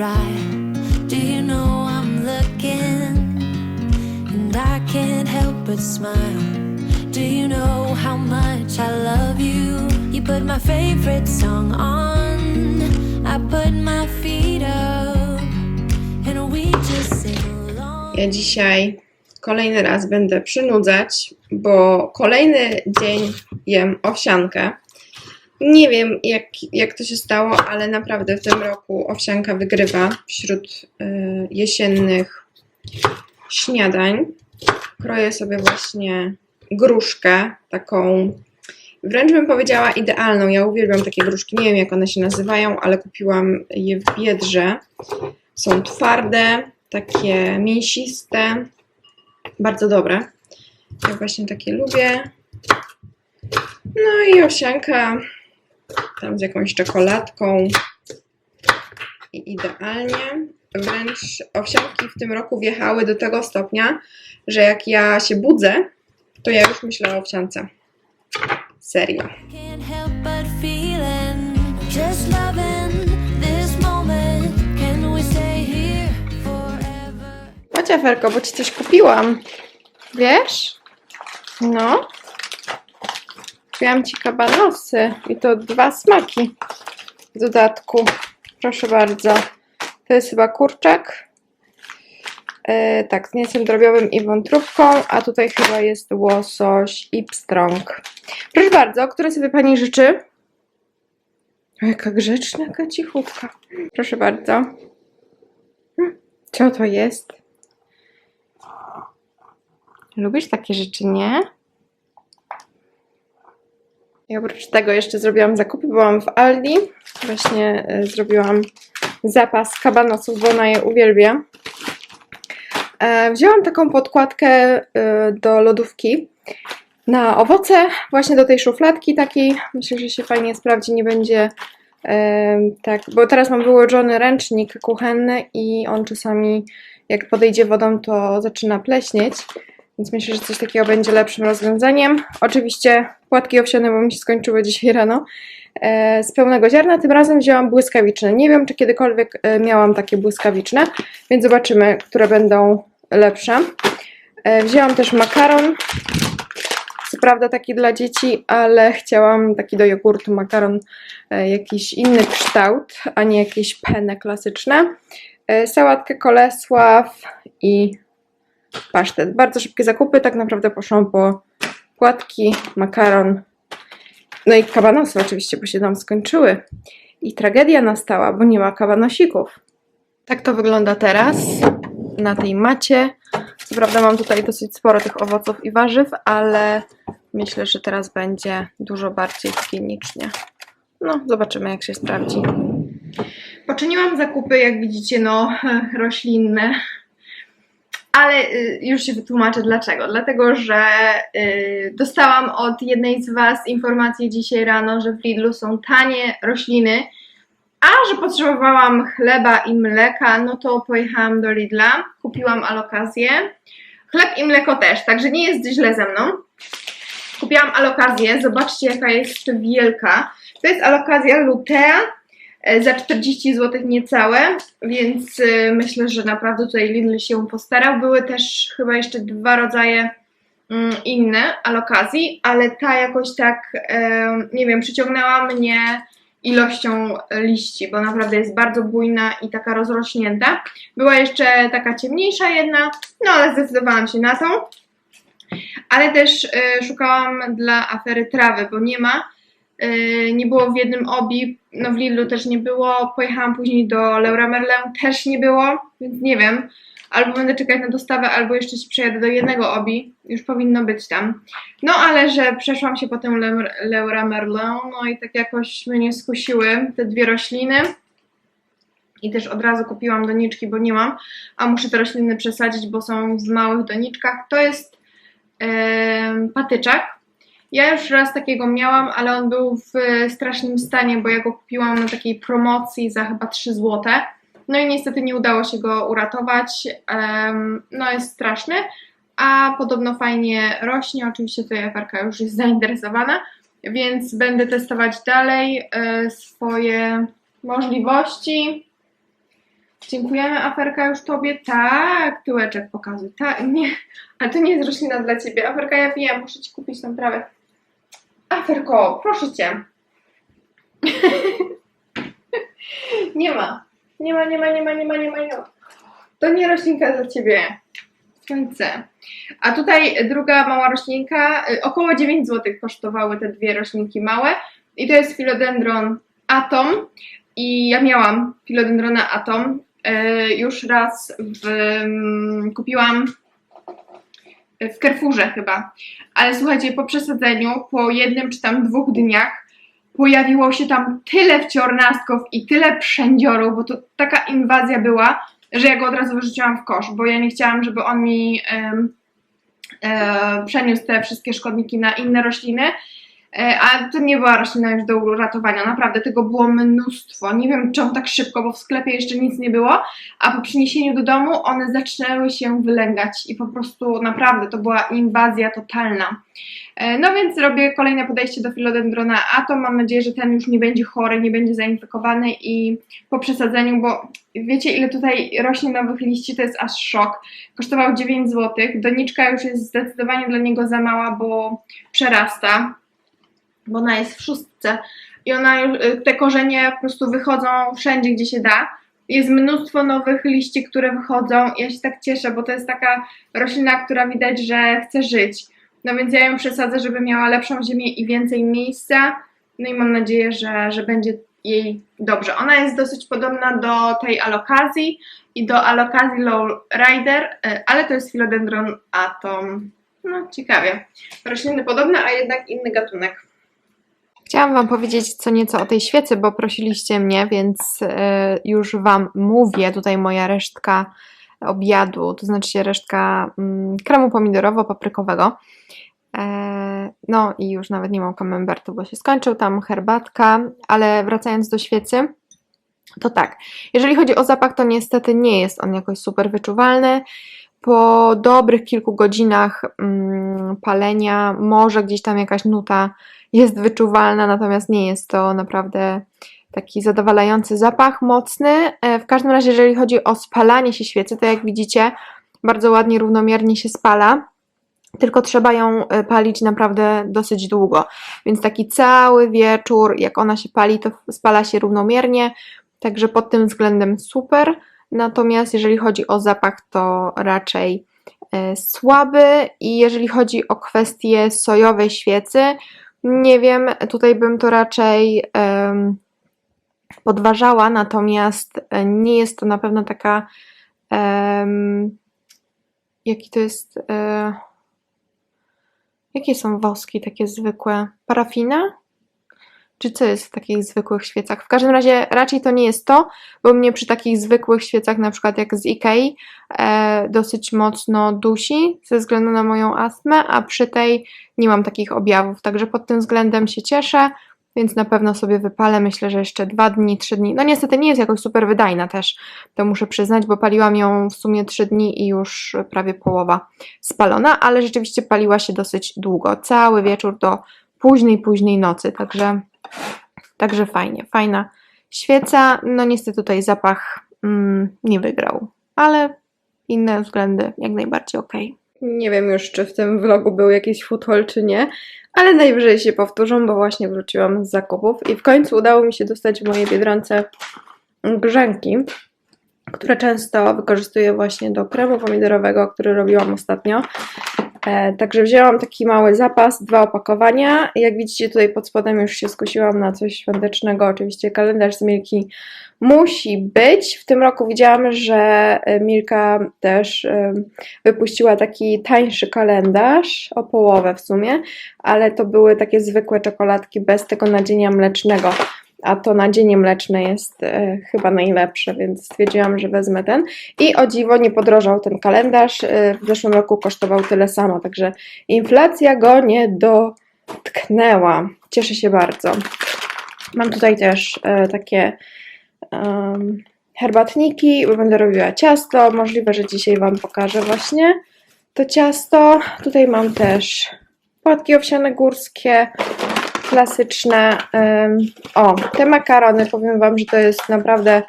try. Do you know I'm looking? And I can't help but smile. Do you know how much I love you? You put my favorite song on. I put my feet up. And we just sing along. Ja dzisiaj kolejny raz będę przynudzać, bo kolejny dzień jem owsiankę. Nie wiem, jak, jak to się stało, ale naprawdę w tym roku owsianka wygrywa wśród y, jesiennych śniadań. Kroję sobie właśnie gruszkę, taką wręcz bym powiedziała idealną. Ja uwielbiam takie gruszki. Nie wiem, jak one się nazywają, ale kupiłam je w Biedrze. Są twarde, takie mięsiste, bardzo dobre. Ja właśnie takie lubię. No i owsianka tam z jakąś czekoladką. I idealnie. Wręcz owsianki w tym roku wjechały do tego stopnia, że jak ja się budzę, to ja już myślę o owsiance. Serio. Chodź, Aferko, bo ci coś kupiłam. Wiesz? No. Kupiłam ci kabanosy i to dwa smaki w dodatku. Proszę bardzo. To jest chyba kurczak. E, tak, z mięsem drobiowym i wątróbką, a tutaj chyba jest łosoś i pstrąg. Proszę bardzo, które sobie Pani życzy? O, jaka grzeczna, jaka. Proszę bardzo. Hm, Co to jest? Lubisz takie rzeczy, nie? I oprócz tego jeszcze zrobiłam zakupy, byłam w Aldi. Właśnie e, zrobiłam zapas kabanosów, bo ona je uwielbia. E, wzięłam taką podkładkę e, do lodówki na owoce, właśnie do tej szufladki takiej. Myślę, że się fajnie sprawdzi, nie będzie tak, bo teraz mam wyłożony ręcznik kuchenny i on czasami jak podejdzie wodą, to zaczyna pleśnieć. Więc myślę, że coś takiego będzie lepszym rozwiązaniem. Oczywiście płatki owsiane, bo mi się skończyły dzisiaj rano. E, z pełnego ziarna, tym razem wzięłam błyskawiczne. Nie wiem, czy kiedykolwiek e, miałam takie błyskawiczne, więc zobaczymy, które będą lepsze. E, wzięłam też makaron. Co prawda taki dla dzieci, ale chciałam taki do jogurtu makaron, jakiś inny kształt, a nie jakieś penne klasyczne. Sałatkę kolesław i pasztet. Bardzo szybkie zakupy, tak naprawdę poszłam po płatki, makaron, no i kabanosy oczywiście, bo się nam skończyły. I tragedia nastała, bo nie ma kabanosików. Tak to wygląda teraz na tej macie. Co prawda mam tutaj dosyć sporo tych owoców i warzyw, ale myślę, że teraz będzie dużo bardziej higienicznie. No, zobaczymy jak się sprawdzi. Poczyniłam zakupy, jak widzicie, no roślinne, ale y, już się wytłumaczę dlaczego. Dlatego, że y, dostałam od jednej z Was informację dzisiaj rano, że w Lidlu są tanie rośliny, a że potrzebowałam chleba i mleka, no to pojechałam do Lidla, kupiłam alokację. Chleb i mleko też, także nie jest źle ze mną. Kupiłam alokację, zobaczcie jaka jest wielka. To jest alokazja Lutea za 40 zł niecałe, więc e, myślę, że naprawdę tutaj Lidl się postarał. Były też chyba jeszcze dwa rodzaje mm, inne alokazji, ale ta jakoś tak, e, nie wiem, przyciągnęła mnie ilością liści, bo naprawdę jest bardzo bujna i taka rozrośnięta. Była jeszcze taka ciemniejsza jedna, no ale zdecydowałam się na tą. Ale też e, szukałam dla afery trawy, bo nie ma. E, nie było w jednym obi, no w Lidlu też nie było. Pojechałam później do Leura Merlin, też nie było, więc nie wiem. Albo będę czekać na dostawę, albo jeszcze się przejadę do jednego obi. Już powinno być tam. No ale że przeszłam się potem Le- Leura Merlin, no i tak jakoś mnie skusiły te dwie rośliny. I też od razu kupiłam doniczki, bo nie mam, a muszę te rośliny przesadzić, bo są w małych doniczkach. To jest em, patyczak. Ja już raz takiego miałam, ale on był w strasznym stanie, bo ja go kupiłam na takiej promocji za chyba 3 zł. No i niestety nie udało się go uratować. No jest straszny, a podobno fajnie rośnie. Oczywiście tutaj Ewarka już jest zainteresowana, więc będę testować dalej e, swoje możliwości. Dziękujemy, Aferka, już Tobie. Tak, tyłeczek pokazuj. Tak, nie, ale to nie jest roślina dla Ciebie. Aferka, ja wiem, muszę Ci kupić tą trawę. Aferko, proszę Cię. nie ma. Nie ma, nie ma, nie ma, nie ma, nie ma, nie ma. To nie roślinka dla Ciebie. Słońce. A tutaj druga mała roślinka, y, około 9 zł kosztowały te dwie roślinki małe. I to jest philodendron atom. I ja miałam philodendrona atom. y, Już raz w, mm, kupiłam w Carrefourze chyba. Ale słuchajcie, po przesadzeniu, po jednym czy tam dwóch dniach pojawiło się tam tyle wciornastków i tyle przędziorów, bo to taka inwazja była, że ja go od razu wyrzuciłam w kosz, bo ja nie chciałam, żeby on mi e, przeniósł te wszystkie szkodniki na inne rośliny. E, a to nie była roślina już do uratowania, naprawdę tego było mnóstwo. Nie wiem czemu tak szybko, bo w sklepie jeszcze nic nie było, a po przyniesieniu do domu one zaczęły się wylęgać i po prostu naprawdę to była inwazja totalna. E, No więc robię kolejne podejście do philodendrona atom. Mam nadzieję, że ten już nie będzie chory, nie będzie zainfekowany i po przesadzeniu, bo wiecie ile tutaj rośnie nowych liści, to jest aż szok. Kosztował 9 zł. Doniczka już jest zdecydowanie dla niego za mała, bo przerasta, bo ona jest w szóstce i ona już, y, te korzenie po prostu wychodzą wszędzie, gdzie się da. Jest mnóstwo nowych liści, które wychodzą. Ja się tak cieszę, bo to jest taka roślina, która widać, że chce żyć. No więc ja ją przesadzę, żeby miała lepszą ziemię i więcej miejsca. No i mam nadzieję, że, że będzie jej dobrze. Ona jest dosyć podobna do tej alokazji i do alokazji lowrider, y, ale to jest philodendron atom. No ciekawie. Rośliny podobne, a jednak inny gatunek. Chciałam Wam powiedzieć co nieco o tej świecy, bo prosiliście mnie, więc e, już Wam mówię. Tutaj moja resztka obiadu, to znaczy resztka mm, kremu pomidorowo-paprykowego. E, no i już nawet nie mam camembertu, bo się skończył tam herbatka, ale wracając do świecy, to tak, jeżeli chodzi o zapach, to niestety nie jest on jakoś super wyczuwalny. Po dobrych kilku godzinach mm, palenia może gdzieś tam jakaś nuta jest wyczuwalna, natomiast nie jest to naprawdę taki zadowalający zapach, mocny. E, W każdym razie, jeżeli chodzi o spalanie się świecy, to jak widzicie, bardzo ładnie, równomiernie się spala. Tylko trzeba ją e, palić naprawdę dosyć długo. Więc taki cały wieczór, jak ona się pali, to spala się równomiernie. Także pod tym względem super. Natomiast jeżeli chodzi o zapach, to raczej e, słaby. I jeżeli chodzi o kwestię sojowej świecy, nie wiem, tutaj bym to raczej em, podważała, natomiast e, nie jest to na pewno taka. em, jaki to jest. E, jakie są woski takie zwykłe? Parafina? Czy co jest w takich zwykłych świecach? W każdym razie raczej to nie jest to, bo mnie przy takich zwykłych świecach, na przykład jak z Ikei, e, dosyć mocno dusi ze względu na moją astmę, a przy tej nie mam takich objawów, także pod tym względem się cieszę, więc na pewno sobie wypalę, myślę, że jeszcze dwa dni, trzy dni. No niestety nie jest jakoś super wydajna też, to muszę przyznać, bo paliłam ją w sumie trzy dni i już prawie połowa spalona, ale rzeczywiście paliła się dosyć długo, cały wieczór do późnej, późnej nocy, także, także fajnie, fajna świeca. No niestety tutaj zapach mm, nie wygrał, ale inne względy jak najbardziej ok. Nie wiem już, czy w tym vlogu był jakiś foothaul, czy nie, ale najwyżej się powtórzą, bo właśnie wróciłam z zakupów i w końcu udało mi się dostać w mojej Biedronce grzanki, które często wykorzystuję właśnie do kremu pomidorowego, który robiłam ostatnio. E, także wzięłam taki mały zapas, dwa opakowania. Jak widzicie tutaj pod spodem już się skusiłam na coś świątecznego. Oczywiście kalendarz z Milki musi być. W tym roku widziałam, że e, Milka też e, wypuściła taki tańszy kalendarz, o połowę w sumie, ale to były takie zwykłe czekoladki bez tego nadzienia mlecznego. A to nadzienie mleczne jest e, chyba najlepsze, więc stwierdziłam, że wezmę ten. I o dziwo nie podrożał ten kalendarz. E, w zeszłym roku kosztował tyle samo, także inflacja go nie dotknęła. Cieszę się bardzo. Mam tutaj też e, takie herbatniki, bo będę robiła ciasto. Możliwe, że dzisiaj Wam pokażę właśnie to ciasto. Tutaj mam też płatki owsiane górskie, klasyczne. O, te makarony, powiem Wam, że to jest naprawdę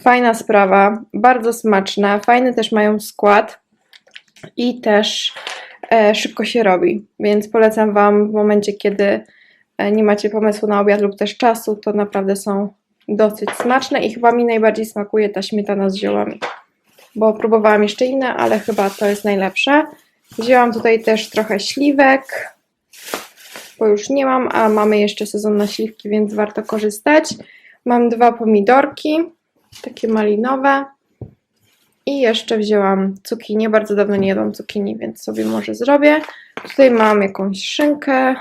Fajna sprawa, bardzo smaczne, fajny też mają skład i też e, szybko się robi, więc polecam Wam w momencie, kiedy e, nie macie pomysłu na obiad lub też czasu, to naprawdę są dosyć smaczne i chyba mi najbardziej smakuje ta śmietana z ziołami, bo próbowałam jeszcze inne, ale chyba to jest najlepsze. Wzięłam tutaj też trochę śliwek, bo już nie mam, a mamy jeszcze sezon na śliwki, więc warto korzystać. Mam dwa pomidorki, takie malinowe. I jeszcze wzięłam cukinię. Bardzo dawno nie jadłam cukinii, więc sobie może zrobię. Tutaj mam jakąś szynkę,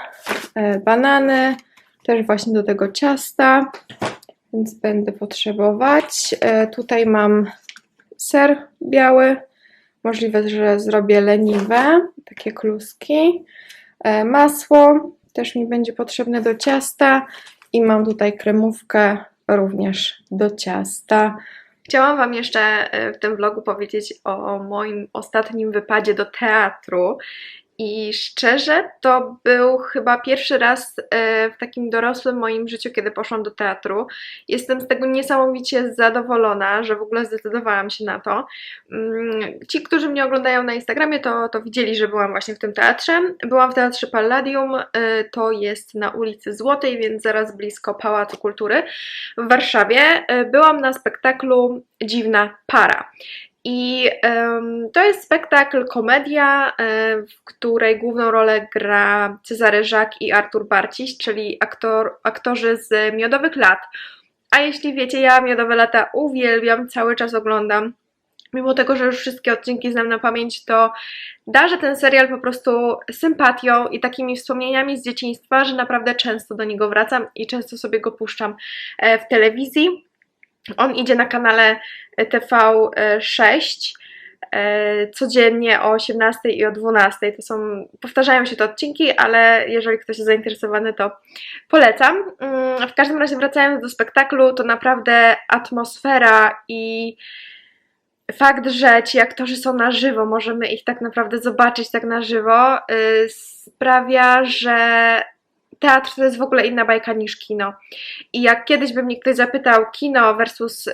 e, banany, też właśnie do tego ciasta, więc będę potrzebować. E, tutaj mam ser biały. Możliwe, że zrobię leniwe, takie kluski. E, Masło też mi będzie potrzebne do ciasta. I mam tutaj kremówkę również do ciasta. Chciałam Wam jeszcze e, w tym vlogu powiedzieć o moim ostatnim wypadzie do teatru. I szczerze, to był chyba pierwszy raz e, w takim dorosłym moim życiu, kiedy poszłam do teatru. Jestem z tego niesamowicie zadowolona, że w ogóle zdecydowałam się na to. Mm, Ci, którzy mnie oglądają na Instagramie, to, to widzieli, że byłam właśnie w tym teatrze. Byłam w teatrze Palladium, e, to jest na ulicy Złotej, więc zaraz blisko Pałacu Kultury w Warszawie. E, Byłam na spektaklu Dziwna Para. I to jest spektakl, komedia, e, w której główną rolę gra Cezary Żak i Artur Barciś, czyli aktor, aktorzy z Miodowych Lat. A jeśli wiecie, ja Miodowe Lata uwielbiam, cały czas oglądam. Mimo tego, że już wszystkie odcinki znam na pamięć, to darzę ten serial po prostu sympatią i takimi wspomnieniami z dzieciństwa, że naprawdę często do niego wracam i często sobie go puszczam e, w telewizji. On idzie na kanale TV6 e, codziennie o 18 i o 12. To są, powtarzają się te odcinki, ale jeżeli ktoś jest zainteresowany, to polecam. Mm, W każdym razie wracając do spektaklu, to naprawdę atmosfera i fakt, że ci aktorzy są na żywo, możemy ich tak naprawdę zobaczyć tak na żywo, y, sprawia, że teatr to jest w ogóle inna bajka niż kino. I jak kiedyś by mnie ktoś zapytał kino versus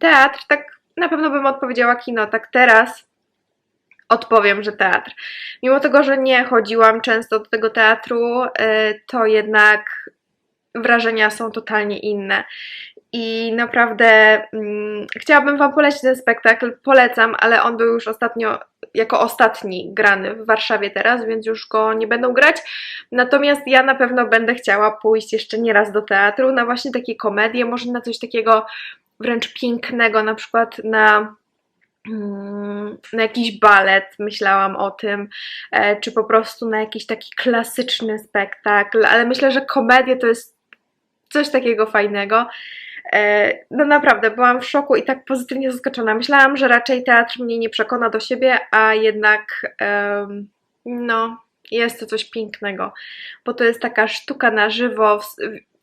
teatr, tak na pewno bym odpowiedziała kino. Tak teraz odpowiem, że teatr. Mimo tego, że nie chodziłam często do tego teatru, y, to jednak wrażenia są totalnie inne. I naprawdę mm, chciałabym Wam polecić ten spektakl, polecam, ale on był już ostatnio, jako ostatni grany w Warszawie teraz, więc już go nie będą grać. Natomiast ja na pewno będę chciała pójść jeszcze nie raz do teatru, na właśnie takie komedie, może na coś takiego wręcz pięknego, na przykład na mm, na jakiś balet, myślałam o tym, e, czy po prostu na jakiś taki klasyczny spektakl, ale myślę, że komedia to jest coś takiego fajnego. E, No naprawdę, byłam w szoku i tak pozytywnie zaskoczona. Myślałam, że raczej teatr mnie nie przekona do siebie, a jednak no, jest to coś pięknego, bo to jest taka sztuka na żywo.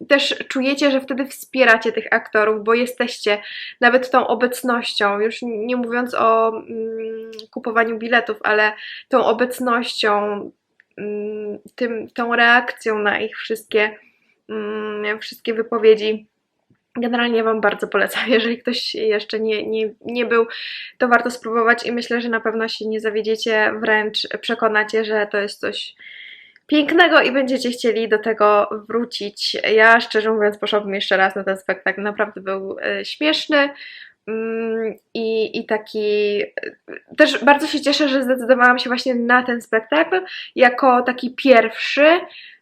Też czujecie, że wtedy wspieracie tych aktorów, bo jesteście nawet tą obecnością, już nie mówiąc o mm, kupowaniu biletów, ale tą obecnością, mm, tym, tą reakcją na ich wszystkie, mm, wszystkie wypowiedzi. Generalnie Wam bardzo polecam. Jeżeli ktoś jeszcze nie, nie, nie był, to warto spróbować i myślę, że na pewno się nie zawiedziecie, wręcz przekonacie, że to jest coś pięknego i będziecie chcieli do tego wrócić. Ja szczerze mówiąc poszłabym jeszcze raz na ten spektakl. Naprawdę był e, śmieszny. Mm, I, I taki. Też bardzo się cieszę, że zdecydowałam się właśnie na ten spektakl jako taki pierwszy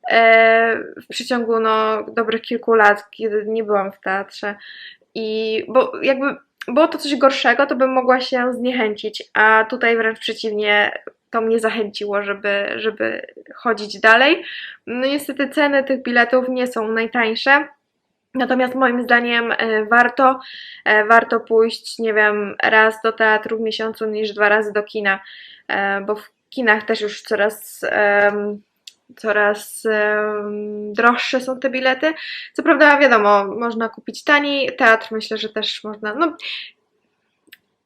e, w przeciągu no, dobrych kilku lat, kiedy nie byłam w teatrze. I bo jakby było to coś gorszego, to bym mogła się zniechęcić, a tutaj wręcz przeciwnie, to mnie zachęciło, żeby, żeby chodzić dalej. No niestety ceny tych biletów nie są najtańsze. Natomiast moim zdaniem e, warto, e, warto pójść, nie wiem, raz do teatru w miesiącu niż dwa razy do kina, e, bo w kinach też już coraz, coraz droższe są te bilety. Co prawda, wiadomo, można kupić taniej, teatr myślę, że też można, no,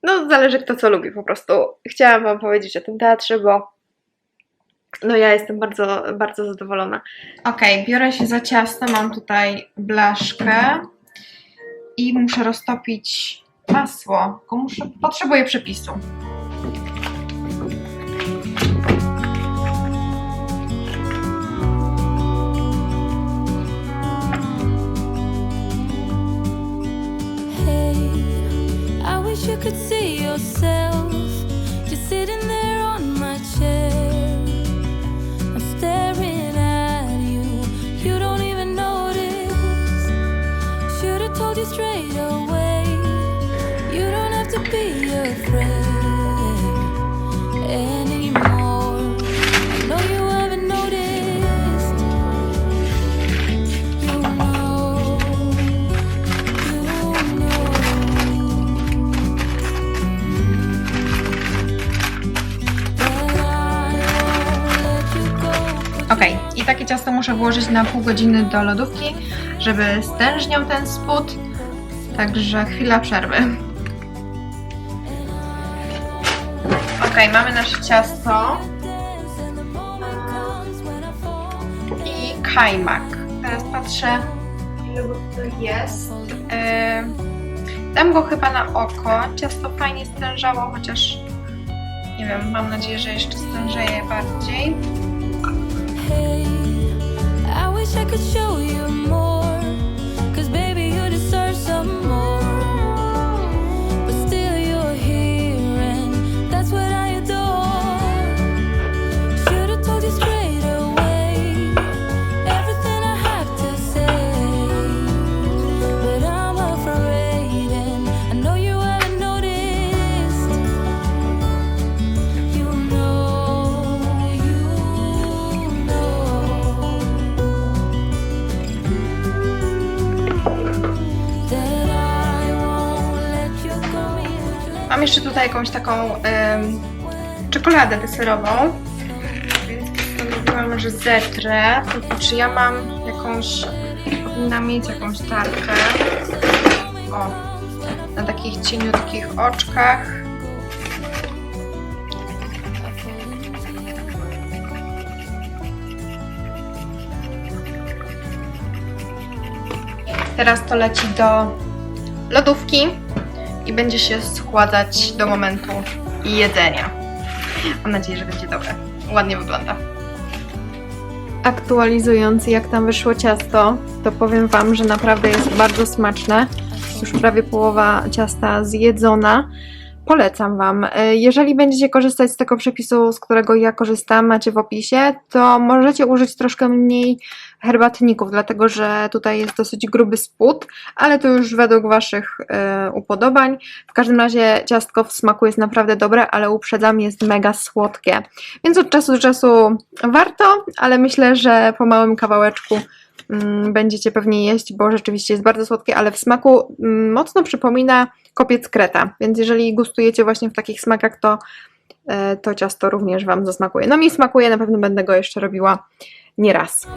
no zależy kto co lubi po prostu. Chciałam Wam powiedzieć o tym teatrze, bo no ja jestem bardzo, bardzo zadowolona. Okej, biorę się za ciasto, mam tutaj blaszkę i muszę roztopić Masło. Tylko muszę, potrzebuję przepisu. Hey, I wish you could see yourself włożyć na pół godziny do lodówki, żeby stężniał ten spód. Także chwila przerwy. Ok, mamy nasze ciasto i kajmak. Teraz patrzę, ile go jest. Yy, dam go chyba na oko. Ciasto fajnie stężało, chociaż nie wiem, mam nadzieję, że jeszcze stężeje bardziej. Wish I could show you more. Mam jeszcze tutaj jakąś taką czekoladę deserową, więc postanowiłam, że zetrę. Tylko czy ja mam jakąś, powinnam mieć jakąś tarkę. O, na takich cieniutkich oczkach. Teraz to leci do lodówki i będzie się schładzać do momentu jedzenia. Mam nadzieję, że będzie dobre. Ładnie wygląda. Aktualizując, jak tam wyszło ciasto, to powiem Wam, że naprawdę jest bardzo smaczne. Już prawie połowa ciasta zjedzona. Polecam Wam. Jeżeli będziecie korzystać z tego przepisu, z którego ja korzystam, macie w opisie, to możecie użyć troszkę mniej herbatników, dlatego że tutaj jest dosyć gruby spód, ale to już według Waszych e, upodobań. W każdym razie ciastko w smaku jest naprawdę dobre, ale uprzedzam, jest mega słodkie. Więc od czasu do czasu warto, ale myślę, że po małym kawałeczku mm, będziecie pewnie jeść, bo rzeczywiście jest bardzo słodkie, ale w smaku mm, mocno przypomina kopiec kreta. Więc jeżeli gustujecie właśnie w takich smakach, to, e, to ciasto również Wam zasmakuje. No mi smakuje, na pewno będę go jeszcze robiła nie raz.